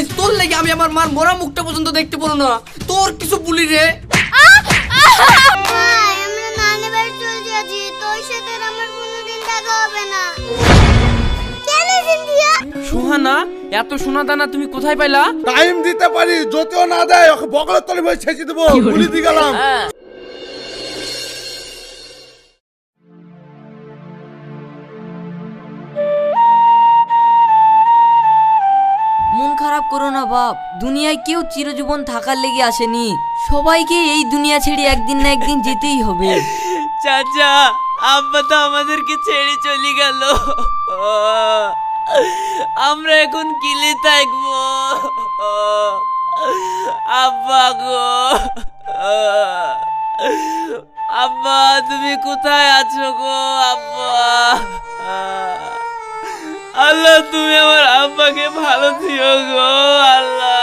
আজ তোর লেগে আমি আমার মার মরা মুখটা পর্যন্ত দেখতে পারো না। তোর কিছু বলি রে। ভাই আমরা নানি বাড়ি চলে যাচ্ছি। তোর সাথে আমার কোনোদিন দেখা হবে না। কেন সুহানা এত সোনা দানা তুমি কোথায় পাইলা? টাইম দিতে পারি যতেও না দেয় ওকে বগলের তলে বসে ছেঁচে দেবো। গুলি দিয়ে গেলাম। করো না বাপ। দুনিয়ায় কেউ চিরজীবন থাকার লেগে আসেনি। সবাইকে এই দুনিয়া ছেড়ে একদিন না একদিন যেতেই হবে। চাচা, আব্বা তো আমাদেরকে ছেড়ে চলে গেল। আমরা এখন কিলে থাকব। আব্বা গো। আব্বা, তুমি কোথায় আছো গো, আব্বা? আল্লাহ, তুমি আমার আব্বাকে ভালো দিও গো, আল্লাহ।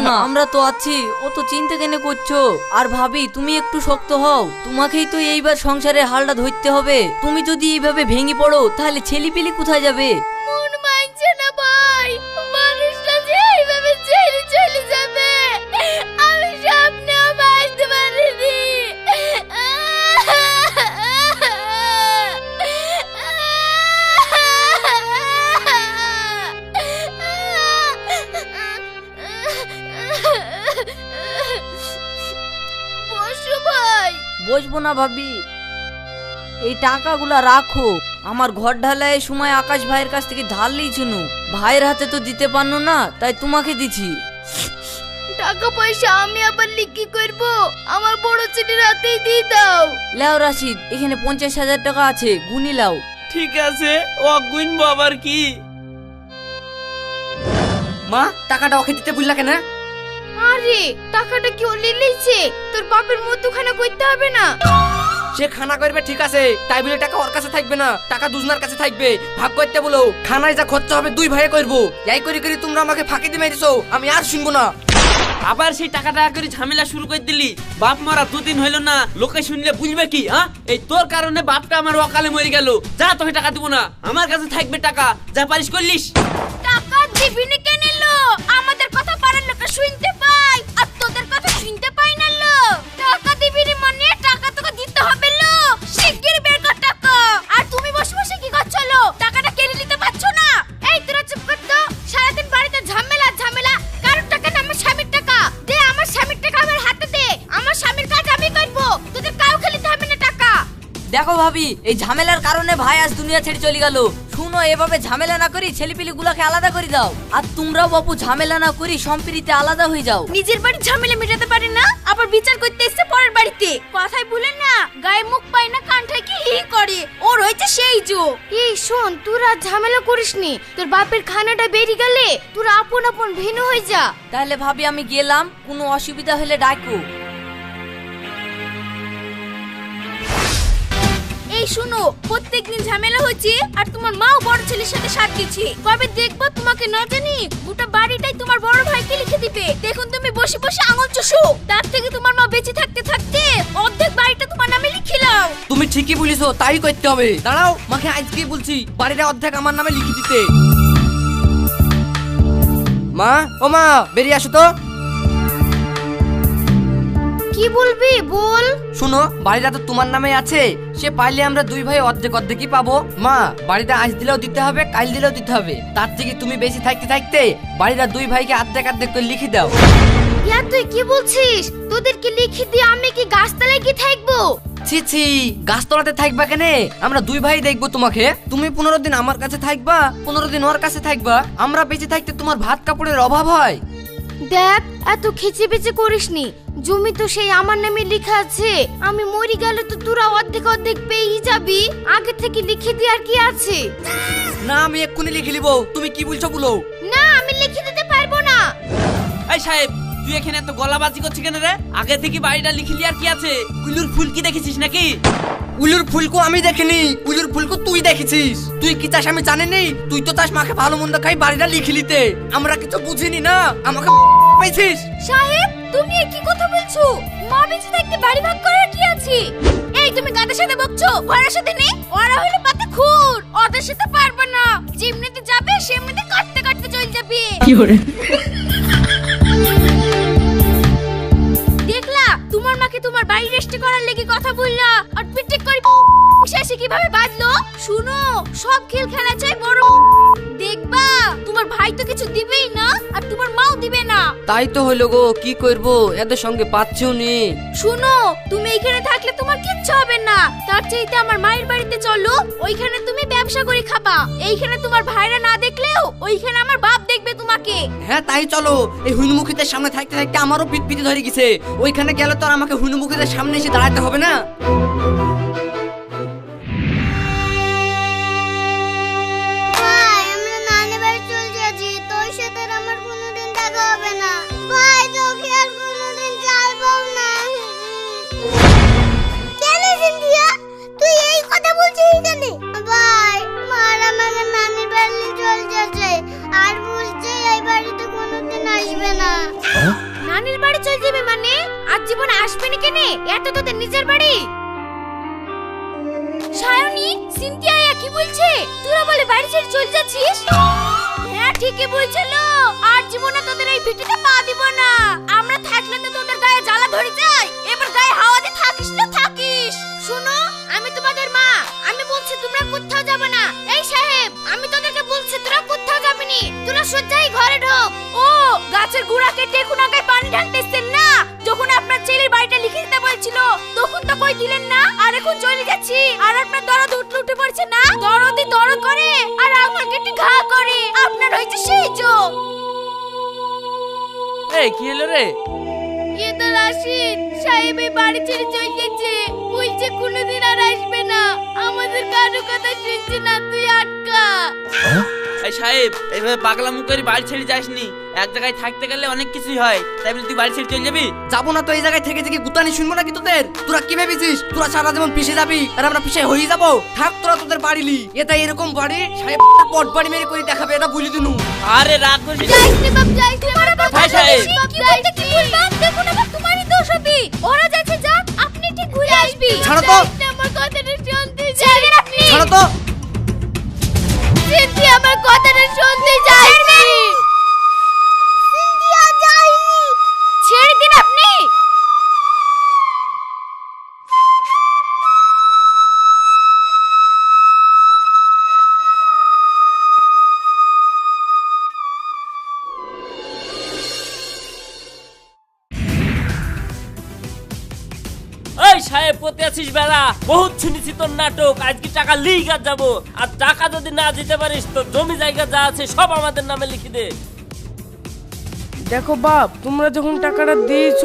না। আমরা তো আছি, ও তো চিন্তা কেন করছ। আর ভাবি, তুমি একটু শক্ত হও। তোমাকেই তো এইবার সংসারের হালটা ধরতে হবে। তুমি যদি এইভাবে ভেঙে পড়ো, তাহলে ছেলিপিলি কোথায় যাবে? না ভাবি। এই টাকাগুলা রাখো। আমার ঘর ঢালাইয়ের সময় আকাশ ভাইয়ের কাছ থেকে ধার লিয়েছিল ভাইয়ের হাতে তো দিতে পারল না তাই তোমাকে দিছি। টাকা পয়সা আমি আবার লিখি করব? আমার বড় চিঠির হাতেই দিয়ে দাও। লাও রাশিদ এখানে পঞ্চাশ হাজার টাকা আছে গুনি লাও। ঠিক আছে ও গুনবো আবার কি? মা টাকাটা ওকে দিতে বুঝলা কেন? আরে টাকাটা কি ও তোর বাপের মধ্যখানে করতে হবে না। সে খানা করবে ঠিক আছে তাই বলে টাকা ওর কাছে থাকবে না টাকা দুজনার কাছে থাকবে। ভাগ করতে বলো খানায় যা খরচা হবে দুই ভাইয়ে করব। এই করে করে তোমরা আমাকে ফাঁকি দিয়ে মেরেছো আমি আর শুনব না। আবার সেই টাকা টাকা করে ঝামেলা শুরু করে দিলি। বাপ মারা দুদিন হইল না লোকে শুনলে বুঝবে কি হ্যাঁ? এই তোর কারণে বাপটা আমার অকালে মরে গেল। যা তোকে টাকা দিব না। আমার কাছে থাকবে টাকা। যা পারিস করলিস। টাকা দিবি না কেন লো আমাদের কথা পাড়ার লোকে শুনতে ভাবি এই ঝামেলার কারণে ভাই আজ দুনিয়া ছেড়ে চলে গেল। শুনো এভাবে ঝামেলা না করি ছেলেপিলি গুলাকে আলাদা করে দাও। আর তোমরাও বাপু ঝামেলা না করি সম্প্রীতিতে আলাদা হয়ে যাও। নিজের বাড়ির ঝামেলা মেটাতে পারে না আবার বিচার করতে এসে পরের বাড়িতে। কথাই ভুলে না গায়ে মুখ পায় না কানঠায় কি হি করে। ও রয়েছে সেই জো। এই শোন তোরা ঝামেলা করিসনি তোর বাপের খানাটা বেরিয়ে গেলে তোরা আপন আপন ভিন্ন হয়ে যা। তাহলে ভাবি আমি গেলাম কোনো অসুবিধা হলে ডাকো। শুনো, প্রত্যেকদিন ঝামেলা হচ্ছে আর তোমার মাও বড় ছেলের সাথে সাথ দিচ্ছে। কবে দেখব তোমাকে না জানি? গোটা বাড়িটাই তোমার বড় ভাইকে লিখে দিবে। দেখুন তুমি বসে বসে আঙুল চষো। তার থেকে তোমার মা বেঁচে থাকতে থাকতে অর্ধেক বাড়িটা তোমার নামে লিখে নাও তুমি ঠিকই বলিছো, তাই করতে হবে। দাঁড়াও, মাকে আজকে বলছি, বাড়িটা অর্ধেক আমার নামে লিখে দিতে। মা, ও মা, বেরিয়ে আসো তো। কি বলবি? বল। শুনো বাড়িটা তো তোমার নামে আছে। সে পাইলে আমরা দুই ভাই অর্ধেক অর্ধেকই পাবো। মা বাড়িটা আজ দিলেও দিতে হবে কাল দিলেও দিতে হবে। তার থেকে তুমি বেশি থাকতে থাকতে বাড়িটা দুই ভাইকে অর্ধেক অর্ধেক করে লিখে দাও। ইয়া তুই কি বলছিস? তোদেরকে লিখে দিয়ে আমি কি গাছতলায় কি থাকব? ছি ছি গাছতলাতে থাকবা কেনে? আমরা দুই ভাই দেখব তোমাকে। তুমি পনেরো দিন আমার কাছে থাকবা পনেরো দিন ওর কাছে থাকবা। আমরা বেঁচে থাকতে তোমার ভাত কাপড়ের অভাব হয়। দেখ এত খেচে বেচে করিসনি। জমি তো সেই আমার নামে লেখা আছে। আমি মরি গেলে তো তোরা অর্ধেক অর্ধেক পেয়েই যাবি। আগে থেকে লিখে দিয়ে আর কি আছে? না আমি এক্ষুনি লিখে নিব। তুমি কি বলছো বলো? না আমি লিখে দিতে পারব না। এই সাহেব তুই এখানে এত গলাবাজি করছিস কেন রে? আগে থেকে বাড়িটা লিখলি আর কি আছে? উলুর ফুল কি দেখেছিস নাকি? উলুর ফুলকো আমি দেখিনি। উলুর ফুলকো তুই দেখেছিস। তুই কি চাস আমি জানি জানিনি? তুই তো চাস মাকে ভালো মন্দ খাই বাড়িটা লিখে নিতে। আমরা কিছু বুঝিনি না? আমাকে পেয়েছিস। সাহেব তুমি এ কি কথা বলছো? মা বেঁচে থাকতে বাড়ি ভাগ করার কি বলছি এই তুমি সাথে বকছো? ওরা সাথে নেই? ওরা হলো পাতে খুর। ওদের সাথে পারবে না। যেমনিতে যাবে সেমনিতে কাটতে কাটতে চলে যাবে। দেখলা তোমার মাকে তোমার বাড়ি রেস্টে করার লেগে কথা বললা। আর পিটিক করে শেষে কীভাবে বাজলো শুনো সব খেল খেলা তাই তো হলো গো কি করব? এদের সঙ্গে পাচ্ছেও নি। শুনো তুমি এখানে থাকলে তোমার কিচ্ছু হবে না। তার চাইতে আমার মায়ের বাড়িতে চলো ওইখানে তুমি ব্যবসা করে খাবা। এইখানে তোমার ভাইরা না দেখলেও ওইখানে আমার বাপ দেখবে তোমাকে। হ্যাঁ তাই চলো। এই হুনুমুখিদের সামনে থাকতে থাকতে আমারও পিট পিটে ধরে গেছে। ওইখানে গেলে তো আর আমাকে হুনুমুখিদের সামনে এসে দাঁড়াতে হবে না? সায়নী সিনথিয়া কি বলছে? তোরা বলে বাড়ি ছেড়ে চলে যাচ্ছিস? হ্যাঁ ঠিকই বলছিল। আর জীবনে তোদের এই ভিটিতে পা দিব না। আমরা থাকলে তো তোদের গায়ে জ্বালা ধরে যায়। এবার গায়ে হাওয়া দিয়ে থাকিস না থাকিস। শোনো, আমি তোমাদের মা। আমি বলছি তোমরা কোথাও যাবে না। এই সাহেব, আমি তোদেরকে বলছি তোরা কোথাও যাবে নি। তোরা সোজাই ঘরে ঢোক। ও, গাছের গুড়া কেটে এখন আগে পানি ঢালতেছেন না? যখন আপনার ছেলের বাড়িটা লিখে দিতে বলছিল, তখন তো কই দিলেন না? এখন চলে যাচ্ছি। আর আপনার দরদ উঠলে উঠে পড়ছে না? দরদি দরদ করে আর আমাকে একটু ঘা করে। আপনার হয়েছে সেই যোগ। এই কি হলো রে? এ তো রাশিদ সাহেব এই বাড়ি ছেড়ে চলে গেছে। বলছে কোনোদিন আর আসবে না। আমাদের কারও কথা শুনছে না তুই আটকা। এই সাহেব এইভাবে পাগলামু করে বাড়ি ছেড়ে যাসনি। এক জায়গায় থাকতে গেলে অনেক কিছুই হয়। তাই বলে তুই বাড়ি ছেড়ে চলে যাবি? যাব না তো এই জায়গায় থেকে থেকে গুতানি শুনব নাকি তোদের? তোরা কি ভেবেছিস? তোরা সারা জীবন পিছে যাবি আর আমরা পিছে হয়ে যাব? থাক তোরা তোদের বাড়িলি এটা এরকম বাড়ি সাহেব পট বাড়ি মেরে করে দেখাবে এটা বুঝি দিনু। আরে রাগ না। যাইতে বাপ বাপ। ভাই সাহেব। কি বলতে কি বলবাম দেখুন আবার তোমারই দোষ হবে। ওরা যাচ্ছে যাক আপনি ঠিক ঘুরে আসবি। ছাড়ো তো। আমার কথাটা শুনতে যাবেন আপনি ছাড়ো তো। আমার কথাটা শুনতে যাইনি সাহেব আছিস বেড়া বহুত শুনেছি তোর নাটক। আজকে টাকা লিগার যাব। আর টাকা যদি না দিতে পারিস তো জমি জায়গা যা আছে সব আমাদের নামে লিখে দে। দেখো বাপ তোমরা যখন টাকাটা দিয়েছ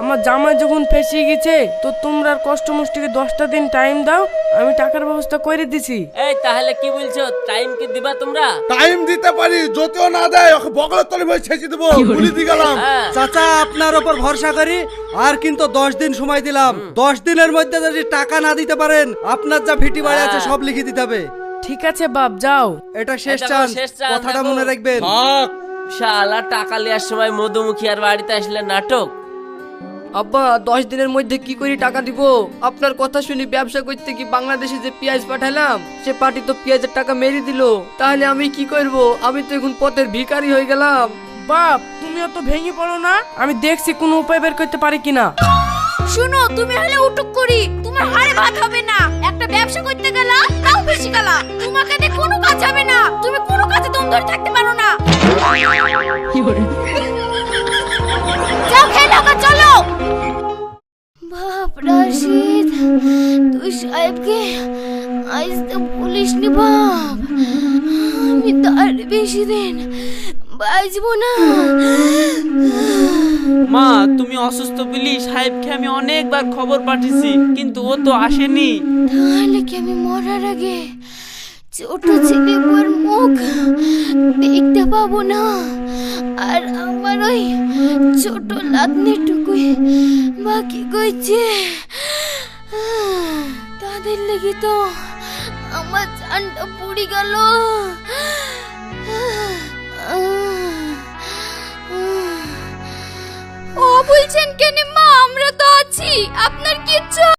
আমার জামাই যখন ফেসে গেছে তো তোমরা আর কষ্ট মষ্টিকে দশটা দিন টাইম দাও আমি টাকার ব্যবস্থা করে দিছি। এই তাহলে কি বলছো? টাইম কি দিবা তোমরা? টাইম দিতে পারি যদিও না দেয় ওকে বগলের তলে বই ছেঁচে দেবো বলি দিয়ে গেলাম হ্যাঁ। চাচা আপনার ওপর ভরসা করি আর কিন্তু দশ দিন সময় দিলাম। দশ দিনের মধ্যে যদি টাকা না দিতে পারেন আপনার যা ভিটি বাড়ি আছে হ্যাঁ। সব লিখে দিতে হবে। ঠিক আছে বাপ যাও। এটা শেষ চান্স কথাটা মনে রাখবেন। শালা টাকা লিয়ার সময় মধুমুখী আর বাড়িতে আসলে নাটক? আব্বা দশ দিনের মধ্যে কি করে টাকা দিব? আপনার কথা শুনি ব্যবসা করতে কি বাংলাদেশে যে পেঁয়াজ পাঠালাম সে পার্টি তো পেঁয়াজের টাকা মেরে দিল। তাহলে আমি কি করব? আমি তো এখন পথের ভিখারি হয়ে গেলাম। বাপ তুমি অত ভেঙে পড়ো না? আমি দেখছি কোনো উপায় বের করতে পারি কিনা। শুনো তুমি হলে উটুক করি। তোমার হাড়ে ভাত হবে না। একটা ব্যবসা করতে গেলা তাও বেশি গেলা তোমাকে দিয়ে কোনো কাজ হবে না। তুমি কোনো কাজে দম ধরে থাকতে তুই সাহেবকে আজ তো পুলিশ নি বাপ আমি তার বেশি দিন বাঁচবো না। মা তুমি অসুস্থ বলি সাহেবকে আমি অনেকবার খবর পাঠিয়েছি কিন্তু ও তো আসেনি। তাহলে কি আমি মরার আগে ছোট ছেলে ওর মুখ দেখতে পাবো না? আর আমার ওই ছোট লাতনিটুকুই বাকি কইছে। তাদের লেগে তো? আমার জানটা পুড়ি গেল। ও বলছেন কেন মা, আমরা তো আছি। আপনার কিচ্ছু